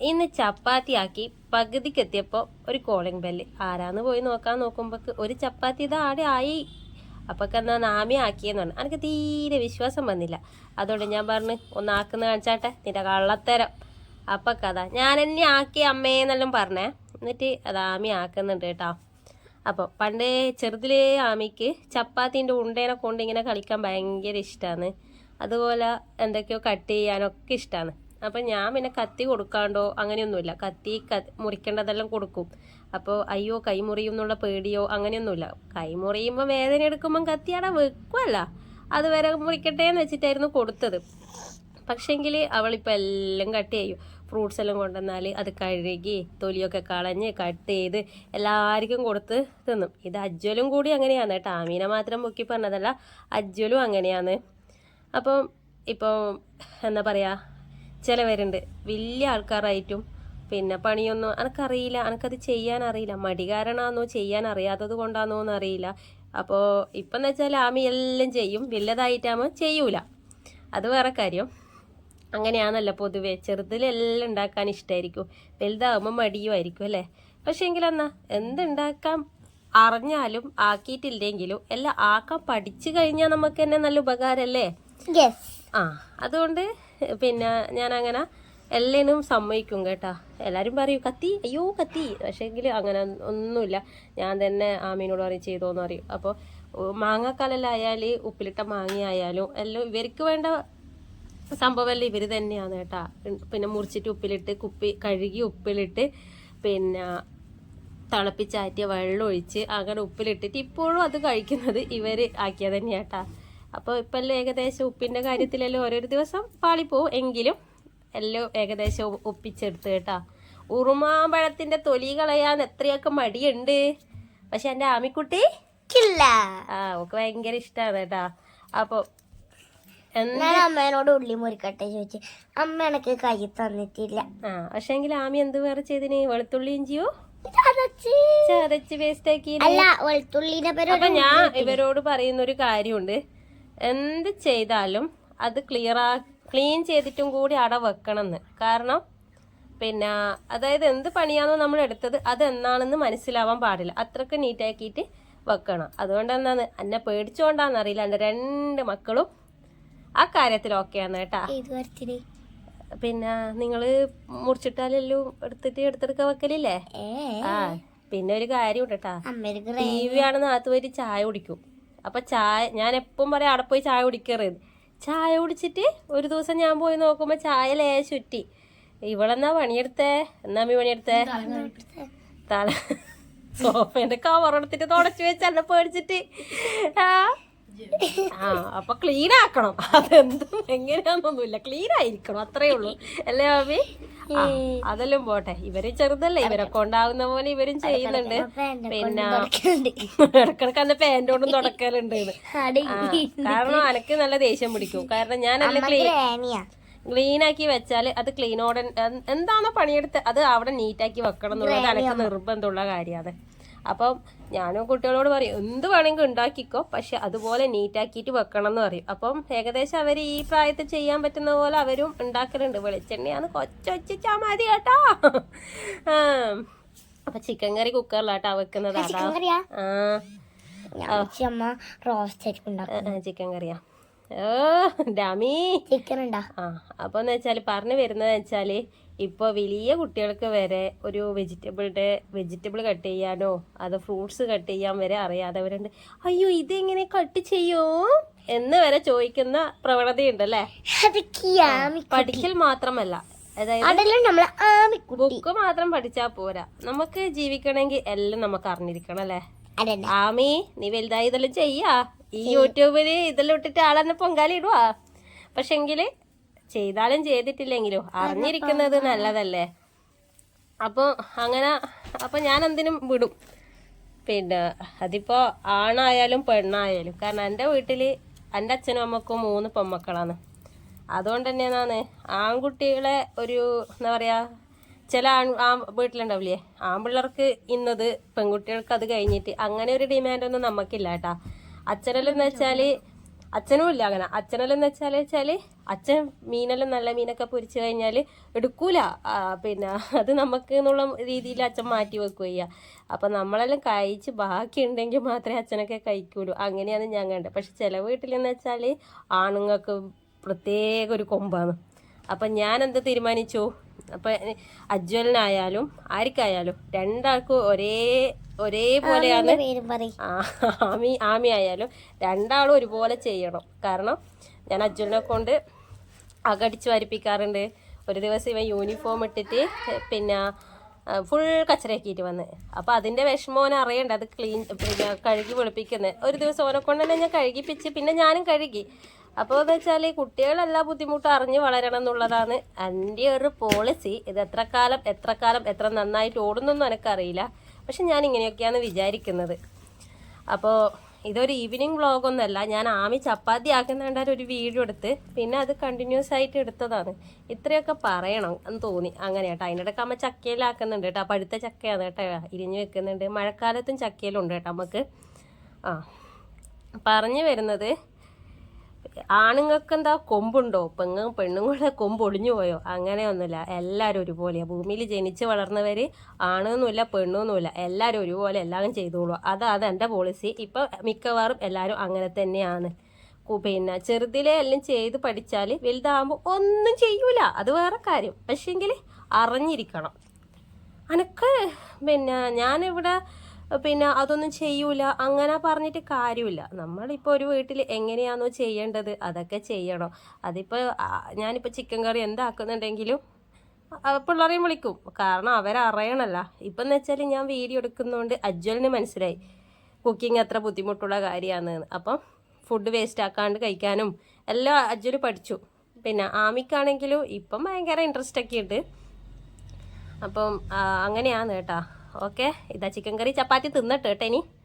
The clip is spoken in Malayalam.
ഇന്ന് ചപ്പാത്തി ആക്കി പകുതിക്ക് എത്തിയപ്പോൾ ഒരു കോളിംഗ് ബെല്ല് ആരാന്ന് പോയി നോക്കാൻ നോക്കുമ്പോൾ ഒരു ചപ്പാത്തി ഇത് ആടെ ആയി. അപ്പൊക്കെ എന്നാ നാമി ആക്കിയെന്ന് പറഞ്ഞു. എനിക്ക് തീരെ വിശ്വാസം വന്നില്ല. അതുകൊണ്ട് ഞാൻ പറഞ്ഞു ഒന്നാക്കുന്ന കാണിച്ചാട്ടെ നിന്റെ കള്ളത്തരം. അപ്പൊ കഥ ഞാൻ എന്നെ ആക്കി അമ്മേന്നെല്ലാം പറഞ്ഞേ. എന്നിട്ട് അത് ആമി ആക്കുന്നുണ്ട് കേട്ടോ. അപ്പോൾ പണ്ട് ചെറുതിലേ ആമിക്ക് ചപ്പാത്തിന്റെ ഉണ്ടേനെ കൊണ്ട് ഇങ്ങനെ കളിക്കാൻ ഭയങ്കര ഇഷ്ടമാണ് അതുപോലെ എന്തൊക്കെയോ കട്ട് ചെയ്യാനൊക്കെ ഇഷ്ടമാണ് അപ്പം ഞാൻ പിന്നെ കത്തി കൊടുക്കാണ്ടോ? അങ്ങനെയൊന്നുമില്ല. കത്തി ക മുറിക്കേണ്ടതെല്ലാം കൊടുക്കും. അപ്പോൾ അയ്യോ കൈമുറിയും എന്നുള്ള പേടിയോ? അങ്ങനെയൊന്നുമില്ല. കൈമുറിയുമ്പോൾ വേദന എടുക്കുമ്പം കത്തി അവിടെ വെക്കുമല്ല അതുവരെ മുറിക്കട്ടെ എന്ന് വെച്ചിട്ടായിരുന്നു കൊടുത്തത്. പക്ഷേങ്കിൽ അവളിപ്പോൾ എല്ലാം കട്ട് ചെയ്യും. ഫ്രൂട്ട്സ് എല്ലാം കൊണ്ടുവന്നാൽ അത് കഴുകി തൊലിയൊക്കെ കളഞ്ഞ് കട്ട് ചെയ്ത് എല്ലാവർക്കും കൊടുത്ത് തിന്നും. ഇത് അജ്വലും കൂടി അങ്ങനെയാണ് കേട്ടോ. ആമീന മാത്രം പൊക്കി പറഞ്ഞതല്ല അജ്വലും അങ്ങനെയാണ്. അപ്പം ഇപ്പോൾ എന്താ പറയുക ചിലവരുണ്ട്. വലിയ ആൾക്കാരായിട്ടും പിന്നെ പണിയൊന്നും എനക്കറിയില്ല എനക്കത് ചെയ്യാൻ അറിയില്ല മടി കാരണമാണോ ചെയ്യാൻ അറിയാത്തത് കൊണ്ടാണോ എന്ന് അറിയില്ല അപ്പോൾ ഇപ്പം എന്ന് വെച്ചാൽ ആമി എല്ലാം ചെയ്യും. വലുതായിട്ടാകുമ്പോൾ ചെയ്യൂല. അത് വേറെ കാര്യം. അങ്ങനെയാണല്ലോ പൊതുവേ. ചെറുതിലെല്ലാം ഉണ്ടാക്കാൻ ഇഷ്ടമായിരിക്കും വലുതാകുമ്പോൾ മടിയുമായിരിക്കും അല്ലേ? പക്ഷേ എങ്കിലെന്നാ എന്തുണ്ടാക്കാൻ അറിഞ്ഞാലും ആക്കിയിട്ടില്ലെങ്കിലും എല്ലാം ആക്കാൻ പഠിച്ചു കഴിഞ്ഞാൽ നമുക്ക് തന്നെ നല്ല ഉപകാരമല്ലേ? ആ അതുകൊണ്ട് പിന്നെ ഞാൻ അങ്ങനെ എല്ലാനും സമ്മതിക്കും കേട്ടാ. എല്ലാവരും പറയും കത്തി അയ്യോ കത്തി. പക്ഷേങ്കിൽ അങ്ങനെ ഒന്നുമില്ല. ഞാൻ തന്നെ ആമീനോട് പറയും ചെയ്തോന്ന് പറയും. അപ്പോൾ മാങ്ങാക്കാലെല്ലാം ഉപ്പിലിട്ട മാങ്ങയായാലും എല്ലാം ഇവർക്ക് വേണ്ട സംഭവമല്ല ഇവർ തന്നെയാണ് കേട്ടാ. പിന്നെ മുറിച്ചിട്ട് ഉപ്പിലിട്ട് കുപ്പി കഴുകി ഉപ്പിലിട്ട് പിന്നെ തിളപ്പിച്ചാറ്റിയ വെള്ളം ഒഴിച്ച് അങ്ങനെ ഉപ്പിലിട്ടിട്ട് ഇപ്പോഴും അത് കഴിക്കുന്നത് ഇവർ ആക്കിയത് തന്നെയാട്ടാ. അപ്പോൾ ഇപ്പം എല്ലാം ഏകദേശം ഉപ്പിന്റെ കാര്യത്തിലെല്ലാം ഓരോരു ദിവസം പാളിപ്പോവും. എങ്കിലും എല്ലാം ഏകദേശം ഒപ്പിച്ചെടുത്ത് കേട്ടോ. ഉറുമാമ്പഴത്തിന്റെ തൊലി കളയാൻ എത്രയൊക്കെ മടിയുണ്ട്. പക്ഷെ എന്റെ ആമിക്കുട്ടി ആ ഓക്ക് ഭയങ്കര ഇഷ്ടമാണ് കേട്ടാ. അപ്പോൾ ഞാൻ അമ്മേനോട് ഉള്ളി മുറിക്കട്ടെ ചോദിച്ചു. അമ്മ എനിക്ക് കൈ തന്നിട്ടില്ല. ആ പക്ഷെ എങ്കിൽ ആമി എന്ത് വേറെ ചെയ്തിന്? വെളുത്തുള്ളി ഇഞ്ചിയോ? ചതച്ച്. വേസ്റ്റ് ആക്കി അല്ല അപ്പൊ ഞാൻ ഇവരോട് പറയുന്ന ഒരു കാര്യമുണ്ട്. എന്ത് ചെയ്താലും അത് ക്ലിയർ ആ ക്ലീൻ ചെയ്തിട്ടും കൂടി അവിടെ വെക്കണം എന്ന് കാരണം പിന്നെ അതായത് എന്ത് പണിയാണോ നമ്മൾ എടുത്തത് അത് എന്നാണെന്ന് മനസ്സിലാവാൻ പാടില്ല. അത്രയ്ക്ക് നീറ്റാക്കിയിട്ട് വെക്കണം. അതുകൊണ്ട് എന്താണ്? എന്നെ പേടിച്ചുകൊണ്ടാണെന്നറിയില്ല എന്റെ രണ്ട് മക്കളും ആ കാര്യത്തിൽ ഓക്കെയാണ് കേട്ടാ. പിന്നെ നിങ്ങൾ മുറിച്ചിട്ടാലെല്ലാം എടുത്തിട്ട് എടുത്തെടുക്ക വെക്കലില്ലേ? ആ പിന്നെ ഒരു കാര്യം ഉണ്ട് കേട്ടാ ടി വി ആണെന്ന് അകത്ത് പോയിട്ട് ചായ കുടിക്കും. അപ്പൊ ചായ ഞാൻ എപ്പം പറയാം അവിടെ പോയി ചായ കുടിക്കരുത്. ചായ കുടിച്ചിട്ട് ഒരു ദിവസം ഞാൻ പോയി നോക്കുമ്പോൾ ചായ ലേശം ചുറ്റി. ഇവളെന്നാ പണിയെടുത്തേ? എന്നാ അമ്മി പണിയെടുത്തേ? തല സോഫേന്റെ കവർ എടുത്തിട്ട് തുടച്ചു വെച്ച് എന്നെ പേടിച്ചിട്ട്. ആ. ആ അപ്പൊ ക്ലീൻ ആക്കണം. അതെന്തും എങ്ങനെയാന്നൊന്നുമില്ല. ക്ലീൻ ആയിരിക്കണം. അത്രേ ഉള്ളൂ. അല്ലേ ആ, അതെല്ലാം പോട്ടെ. ഇവർ ചെറുതല്ലേ. ഇവരൊക്കെ ഉണ്ടാകുന്ന പോലെ ഇവരും ചെയ്യുന്നുണ്ട്. പിന്നെ ഇടക്കിടക്ക് അന്ന് പാന്റ് കൊണ്ടും തുടക്കലുണ്ട്. കാരണം അനക്ക് നല്ല ദേഷ്യം പിടിക്കും. കാരണം ഞാൻ ക്ലീൻ ആക്കി വെച്ചാൽ അത് ക്ലീനോടെ എന്താണോ പണിയെടുത്ത് അത് അവിടെ നീറ്റാക്കി വെക്കണം എന്നുള്ളത് എനിക്ക് നിർബന്ധമുള്ള കാര്യമാണ് അപ്പം ഞാനും കുട്ടികളോട് പറയും എന്ത് വേണമെങ്കിൽ ഉണ്ടാക്കിക്കോ പക്ഷെ അതുപോലെ നീറ്റാക്കിയിട്ട് വെക്കണം എന്ന് പറയും. അപ്പം ഏകദേശം അവർ ഈ പ്രായത്തിൽ ചെയ്യാൻ പറ്റുന്ന പോലെ അവരും ഉണ്ടാക്കലുണ്ട്. വെളിച്ചെണ്ണയാണ് കൊച്ചൊച്ചാ മതി കേട്ടോ. ആ. അപ്പൊ ചിക്കൻ കറി കുക്കറിലാട്ടാ വെക്കുന്നത്. ചിക്കൻ കറിയാ ഓ ഡാമി. ചിക്കൻ ഉണ്ടാ? ആ അപ്പൊന്ന് എന്ന് വെച്ചാൽ പറഞ്ഞു വരുന്നത് വെച്ചാൽ ഇപ്പോൾ വലിയ കുട്ടികൾക്ക് വരെ ഒരു വെജിറ്റബിളുടെ വെജിറ്റബിൾ കട്ട് ചെയ്യാനോ അത് ഫ്രൂട്ട്സ് കട്ട് ചെയ്യാൻ വരെ അറിയാത്തവരുണ്ട്. അയ്യോ ഇതെങ്ങനെ കട്ട് ചെയ്യോ? എന്ന് വരെ ചോദിക്കുന്ന പ്രവണതയുണ്ടല്ലേ അതൊക്കെ ആമി പഠിക്കൽ മാത്രമല്ല. അതായത് ബുക്ക് മാത്രം പഠിച്ചാൽ പോരാ. നമുക്ക് ജീവിക്കണമെങ്കിൽ എല്ലാം നമുക്ക് അറിഞ്ഞിരിക്കണം അല്ലേ? ആമി നീ വലുതായി ഇതെല്ലാം ചെയ്യാ. ഈ യൂട്യൂബിൽ ഇതെല്ലാം ഇട്ടിട്ട് ആളെന്നെ പൊങ്കാലിടുവാ പക്ഷെങ്കിൽ ചെയ്താലും ചെയ്തിട്ടില്ലെങ്കിലും അറിഞ്ഞിരിക്കുന്നത് നല്ലതല്ലേ? അപ്പോൾ അങ്ങനെ അപ്പോൾ ഞാൻ എന്തിനും വിടും. പിന്നെ അതിപ്പോൾ ആണായാലും പെണ്ണായാലും. കാരണം എന്റെ വീട്ടിൽ എന്റെ അച്ഛനും അമ്മക്കും മൂന്ന് പെമ്മക്കളാണ്. അതുകൊണ്ട് തന്നെ എന്നാണ് ആൺകുട്ടികളെ ഒരു എന്താ പറയുക ചില ആൺ ആ വീട്ടിലുണ്ടാവില്ലേ? ആൺപിള്ളേർക്ക് ഇന്നത് പെൺകുട്ടികൾക്ക് അത് കഴിഞ്ഞിട്ട് അങ്ങനെ ഒരു ഡിമാൻഡൊന്നും നമുക്കില്ല കേട്ടാ അച്ഛനെല്ലാം എന്ന് വെച്ചാൽ അച്ഛനും ഇല്ല അങ്ങനെ. അച്ഛനെല്ലാം എന്ന് വെച്ചാൽ വെച്ചാൽ അച്ഛൻ മീനെല്ലാം നല്ല മീനൊക്കെ പൊരിച്ചു കഴിഞ്ഞാൽ എടുക്കൂല. പിന്നെ അത് നമുക്ക് എന്നുള്ള രീതിയിൽ അച്ഛൻ മാറ്റി വെക്കുകയ്യ അപ്പം നമ്മളെല്ലാം കഴിച്ച് ബാക്കി ഉണ്ടെങ്കിൽ മാത്രമേ അച്ഛനൊക്കെ കഴിക്കൂലൂ അങ്ങനെയാണ് ഞാൻ കണ്ടത്. പക്ഷെ ചില വീട്ടിലെന്ന് വെച്ചാൽ ആണുങ്ങൾക്ക് പ്രത്യേക ഒരു കൊമ്പാണ്. അപ്പം ഞാൻ എന്ത് തീരുമാനിച്ചു? അപ്പം അജ്വലിനായാലും ആർക്കായാലും രണ്ടാൾക്കും ഒരേ ഒരേപോലെയാണ്. ആമി ആമി ആയാലും രണ്ടാളും ഒരുപോലെ ചെയ്യണം. കാരണം ഞാൻ അജ്വലിനെ കൊണ്ട് അകടിച്ച് വരിപ്പിക്കാറുണ്ട്. ഒരു ദിവസം ഇവൻ യൂണിഫോം ഇട്ടിട്ട് പിന്നെ ഫുൾ കച്ചറയാക്കിയിട്ട് വന്ന്. അപ്പോൾ അതിന്റെ വിഷമം ഓനെ അറിയണ്ട. അത് ക്ലീൻ പിന്നെ കഴുകി വെളുപ്പിക്കുന്നത് ഒരു ദിവസം ഓനെ കൊണ്ട് തന്നെ ഞാൻ കഴുകിപ്പിച്ച് പിന്നെ ഞാനും കഴുകി. അപ്പോൾ എന്ന് വെച്ചാൽ കുട്ടികളെല്ലാ ബുദ്ധിമുട്ടും അറിഞ്ഞ് വളരണം എന്നുള്ളതാണ്. എന്റെ ഒരു പോളിസി ഇത് എത്ര കാലം എത്ര കാലം എത്ര നന്നായിട്ട് ഓടുന്നൊന്നും എനിക്കറിയില്ല. പക്ഷെ ഞാൻ ഇങ്ങനെയൊക്കെയാണ് വിചാരിക്കുന്നത്. അപ്പോ ഇതൊരു ഈവനിങ് വ്ളോഗൊന്നുമല്ല ഞാൻ ആമി ചപ്പാത്തി ആക്കുന്നുണ്ടായിരുന്ന ഒരു വീഡിയോ എടുത്ത് പിന്നെ അത് കണ്ടിന്യൂസ് ആയിട്ട് എടുത്തതാണ്. ഇത്രയൊക്കെ പറയണം എന്ന് തോന്നി. അങ്ങനെ കേട്ടോ അതിന്റെ ഇടയ്ക്ക് അമ്മ ചക്കയിലാക്കുന്നുണ്ട് കേട്ടോ. പഴുത്ത ചക്കയാണ് കേട്ടോ. ഇരിഞ്ഞ് വെക്കുന്നുണ്ട്. മഴക്കാലത്തും ചക്കയിലുണ്ട് കേട്ടോ നമുക്ക് ആ. പറഞ്ഞു വരുന്നത് ആണുങ്ങൾക്ക് എന്താ കൊമ്പുണ്ടോ? പെങ്ങ പെണ്ണുങ്ങളുടെ കൊമ്പ് ഒളിഞ്ഞു പോയോ? അങ്ങനെയൊന്നുമില്ല. എല്ലാവരും ഒരുപോലെയാണ് ഭൂമിയിൽ ജനിച്ച് വളർന്നവർ ആണെന്നുമില്ല പെണ്ണൊന്നുമില്ല. എല്ലാവരും ഒരുപോലെ എല്ലാം ചെയ്തോളൂ. അതാണ് അത് എന്റെ പോളിസി ഇപ്പം മിക്കവാറും എല്ലാവരും അങ്ങനെ തന്നെയാണ്. പിന്നെ ചെറുതിലെ എല്ലാം ചെയ്ത് പഠിച്ചാൽ വലുതാകുമ്പോൾ ഒന്നും ചെയ്യൂല. അത് വേറെ കാര്യം. പക്ഷേങ്കിൽ അറിഞ്ഞിരിക്കണം. അനക്ക് പിന്നെ ഞാനിവിടെ പിന്നെ അതൊന്നും ചെയ്യൂല അങ്ങനെ പറഞ്ഞിട്ട് കാര്യമില്ല. നമ്മളിപ്പോൾ ഒരു വീട്ടിൽ എങ്ങനെയാണോ ചെയ്യേണ്ടത് അതൊക്കെ ചെയ്യണം. അതിപ്പോൾ ഞാനിപ്പോൾ ചിക്കൻ കറി എന്താക്കുന്നുണ്ടെങ്കിലും പിള്ളേരെയും വിളിക്കും. കാരണം അവരറിയണല്ല. ഇപ്പം എന്ന് വെച്ചാൽ ഞാൻ വീഡിയോ എടുക്കുന്നതുകൊണ്ട് അജ്വലിന് മനസ്സിലായി. കുക്കിംഗ് എത്ര ബുദ്ധിമുട്ടുള്ള കാര്യമാണെന്ന് അപ്പം ഫുഡ് വേസ്റ്റ് ആക്കാണ്ട് കഴിക്കാനും എല്ലാം അജ്വൽ പഠിച്ചു. പിന്നെ ആമിക്കാണെങ്കിലും ഇപ്പം ഭയങ്കര ഇൻട്രസ്റ്റ് ഒക്കെ ഉണ്ട് അപ്പം അങ്ങനെയാണ് കേട്ടാ. ഓക്കെ ഇതാ ചിക്കൻ കറി ചപ്പാത്തി തിന്നട്ടെ കേട്ടോ ഇനി.